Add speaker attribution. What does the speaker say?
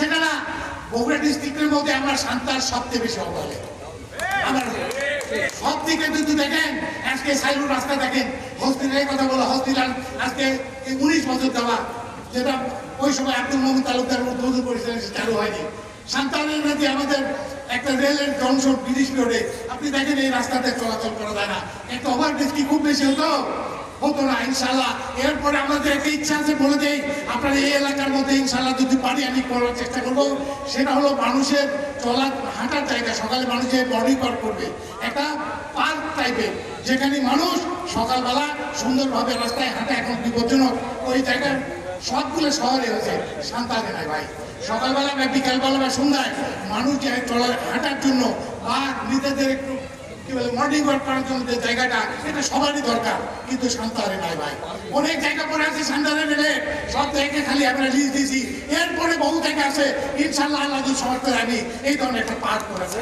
Speaker 1: সেটা না বগুড়া ডিস্ট্রিক্টের মধ্যে আমরা সান্তার সবচেয়ে বেশি অবহেলে। আমার সব দিকে যদি দেখেন, আজকে সাইলুর রাস্তা দেখেন হসপিটালের কথা বলো হসপিটাল আজকে উনিশ বছর দেওয়া যেটা ওই সময় আব্দুল মোহাম্মদ তালুকদার উদ্বোধন করেছিলেন চালু হয়নি। সান্তানের নদী আমাদের একটা রেলের জংশন ব্রিটিশ রোডে আপনি দেখেন এই রাস্তাতে চলাচল করা যায় না। একটা ওভারব্রিজ কি খুব বেশি হতো? হতো না ইনশাল্লাহ এরপরে আমাদের একটা ইচ্ছা আছে বলে দেই, আপনার এই এলাকার মধ্যে ইনশাল্লাহ যদি পারি আমি করার চেষ্টা করব। সেটা হলো মানুষের চলা, হাঁটার জায়গা, সকালে মানুষের মর্নিং ওয়াক করবে। একটা পার্ক টাইপের যেখানে মানুষ সকালবেলা সুন্দরভাবে রাস্তায় হাঁটা, এখন বিপজ্জনক। ওই জায়গায় সবগুলো শহরে হয়েছে সান্তালে নাই ভাই। সকালবেলা বা বিকালবেলা বা সন্ধ্যায় মানুষ যায় চলা হাঁটার জন্য বা নিজেদের একটু কি বলে মর্নিং ওয়াক করার জন্য যে জায়গাটা, এটা সবারই দরকার। কিন্তু সান্তাহারে নাই ভাই। অনেক জায়গা পরে আছে সান্তাহারে মেলে। সব জায়গায় খালি আমরা লিজ দিয়েছি। এরপরে বহু জায়গা আছে। ইনশাল্লাহ আল্লাহ সমর্থ আমি এই ধরনের একটা পার্ক করেছে।